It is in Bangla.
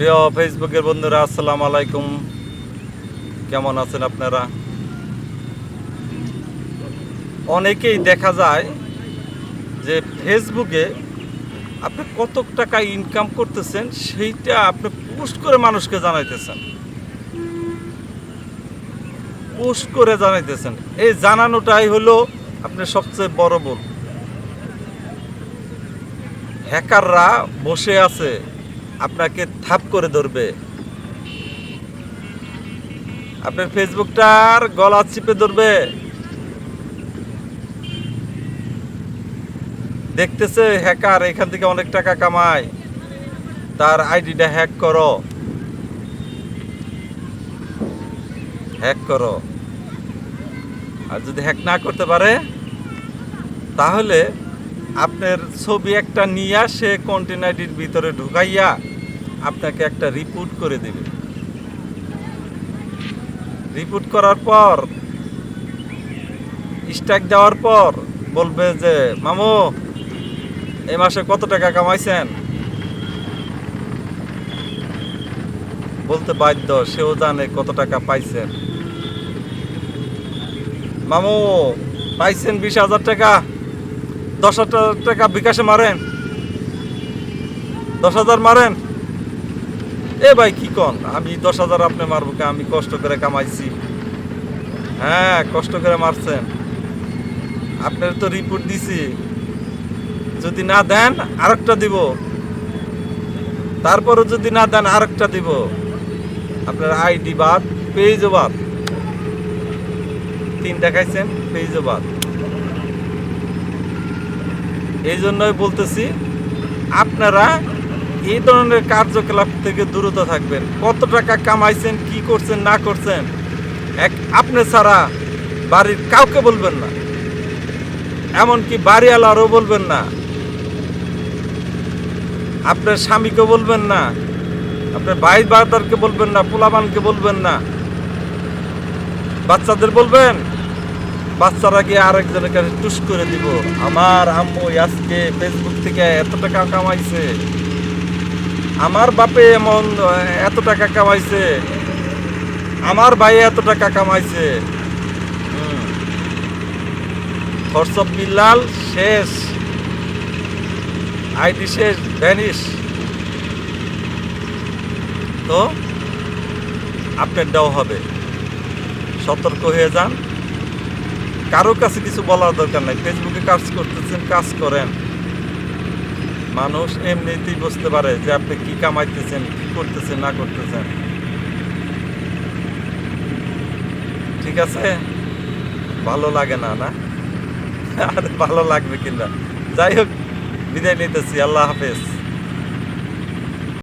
প্রিয় ফেসবুকের বন্ধুরা, আসসালামু আলাইকুম। কেমন আছেন আপনারা? অনেকেই দেখা যায় যে ফেসবুকে আপনি কত টাকা ইনকাম করতেছেন, সেইটা আপনি পোস্ট করে মানুষকে জানাইতেছেন। পোস্ট করে জানাইতেছেন। এই জানানোটাই হলো আপনার সবচেয়ে বড় ভুল। হ্যাকাররা বসে আছে আপনাকে থাপ করে ধরবে। আপনার ফেসবুকটার গলা চিপে ধরবে। দেখতেছে হ্যাকার এখান থেকে অনেক টাকা কামায়। তার আইডিটা হ্যাক করো। হ্যাক করো। আর যদি হ্যাক না করতে পারে, তাহলে আপনার ছবি একটা নিয়ে সে আইডির ভিতরে ঢুকাইয়া আপনাকে একটা রিপোর্ট করে দেবে। রিপোর্ট করার পর স্ট্যাক দেওয়ার পর বলবে যে, মামু, এই মাসে কত টাকা কামাইছেন? বলতে বাধ্য, সেও জানে কত টাকা পাইছেন। মামু, পাইছেন বিশ হাজার টাকা। দশ হাজার টাকা বিকাশে মারেন। দশ হাজার মারেন। এ ভাই, কি কন? আমি দশ হাজার আপনি মারবো কে? আমি কষ্ট করে কামাইছি। হ্যাঁ কষ্ট করে মারছেন। আপনার তো রিপোর্ট দিছি। যদি না দেন, আরেকটা দিব। তারপরও যদি না দেন, আরেকটা দিব। আপনার আইডি বাদ পেজও বাদ। তিন দেখাইছেন পেজও বাদ। এই জন্যই বলতেছি, আপনারা এই ধরনের কার্যকলাপ থেকে দূরত থাকবেন। কত টাকা কামাইছেন, কি করছেন, না করছেন, এক আপনি ছাড়া বাড়ির কাউকে বলবেন না। এমনকি বাড়িওয়ালারও বলবেন না। আপনার স্বামীকে বলবেন না। আপনার ভাই বাদারকে বলবেন না পোলাবানকে বলবেন না। বাচ্চাদের বলবেন, বাচ্চারা গিয়ে আরেকজনের কাছে টুস করে দিব, আমার আম্মু আজকে ফেসবুক থেকে এত টাকা কামাইছে। আমার বাপে এমন এত টাকা কামাইছে। আমার ভাই এত টাকা কামাইছে। খরচ বিল্লাল শেষ। আইডি শেষ, ভ্যানিশ। তো আপডেটটাও হবে। সতর্ক হয়ে যান। কারও কাছে কিছু বলার দরকার নাই। ফেসবুকে কাজ করতেছেন, কাজ করেন। মানুষ এমনিতেই বুঝতে পারে যে আপনি কি কামাইতেছেন, কি করতেছেন, না করতেছেন। ঠিক আছে? ভালো লাগে না না? আর ভালো লাগবে কিনা? যাই হোক, বিদায় নিতেছি, আল্লাহ হাফেজ।